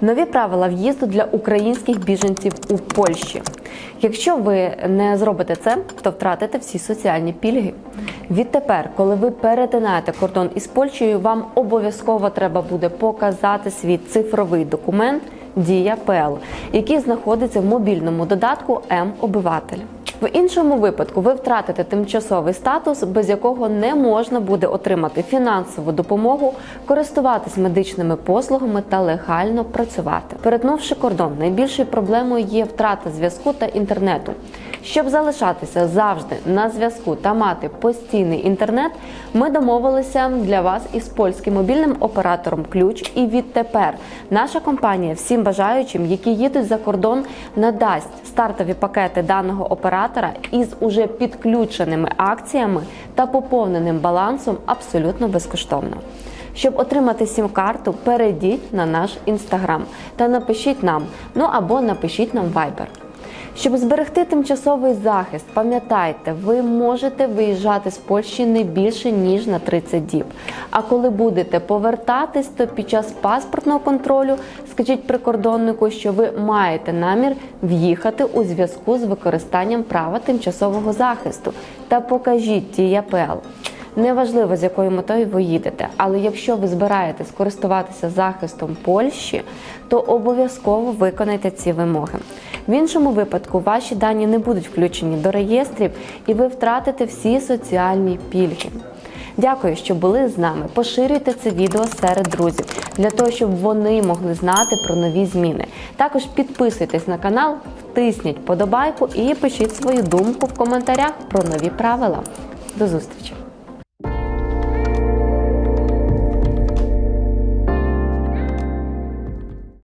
Нові правила в'їзду для українських біженців у Польщі. Якщо ви не зробите це, то втратите всі соціальні пільги. Відтепер, коли ви перетинаєте кордон із Польщею, вам обов'язково треба буде показати свій цифровий документ Дія ПЛ, який знаходиться в мобільному додатку М-Обиватель. В іншому випадку ви втратите тимчасовий статус, без якого не можна буде отримати фінансову допомогу, користуватись медичними послугами та легально працювати. Перетнувши кордон, найбільшою проблемою є втрата зв'язку та інтернету. Щоб залишатися завжди на зв'язку та мати постійний інтернет, ми домовилися для вас із польським мобільним оператором Ключ. І відтепер наша компанія всім бажаючим, які їдуть за кордон, надасть стартові пакети даного оператора із уже підключеними акціями та поповненим балансом абсолютно безкоштовно. Щоб отримати сім-карту, перейдіть на наш інстаграм та напишіть нам, ну або напишіть нам Viber. Щоб зберегти тимчасовий захист, пам'ятайте, ви можете виїжджати з Польщі не більше ніж на 30 діб. А коли будете повертатись, то під час паспортного контролю скажіть прикордоннику, що ви маєте намір в'їхати у зв'язку з використанням права тимчасового захисту та покажіть ТІЯПЛ. Неважливо, з якою метою ви їдете, але якщо ви збираєтесь користуватися захистом Польщі, то обов'язково виконайте ці вимоги. В іншому випадку ваші дані не будуть включені до реєстрів і ви втратите всі соціальні пільги. Дякую, що були з нами. Поширюйте це відео серед друзів для того, щоб вони могли знати про нові зміни. Також підписуйтесь на канал, втисніть подобайку і пишіть свою думку в коментарях про нові правила. До зустрічі!